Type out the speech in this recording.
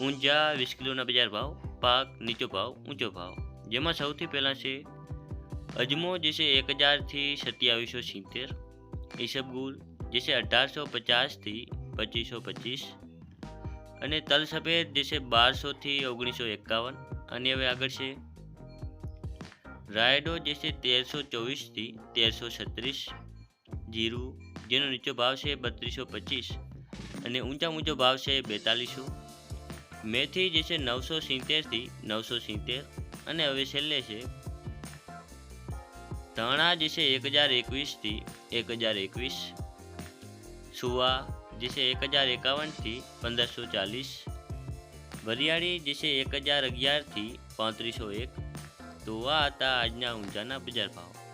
ઊંઝા વીસ કિલોના બજાર ભાવ, પાક નીચો ભાવ, ઊંચો ભાવ. જેમાં સૌથી પહેલાં છે અજમો જે છે એક હજારથી સત્યાવીસો સિત્તેર. ઈસબગુલ જે છે અઢારસો પચાસથી પચીસો પચીસ. અને તલ સફેદ જે છે બારસોથી ઓગણીસો એકાવન. અને હવે આગળ છે રાયડો જે છે તેરસો ચોવીસથી તેરસો છત્રીસ. જીરું, જેનો નીચો ભાવ છે બત્રીસો પચીસ. અને ઊંચા ઊંચો ભાવ છે બેતાલીસો. મેથી જે છે નવસો સિત્તેરથી નવસો સિત્તેર અને હવે છેલ્લે છે ધાણા જે છે એક હજાર એકવીસથી એક હજાર એકવીસ, સુવા જે છે એક હજાર એકાવનથી પંદરસો ચાલીસ, વરિયાળી જે છે એક હજાર અગિયારથી પાંત્રીસો એક તો આ હતા આજના ઊંઝાના બજાર ભાવ.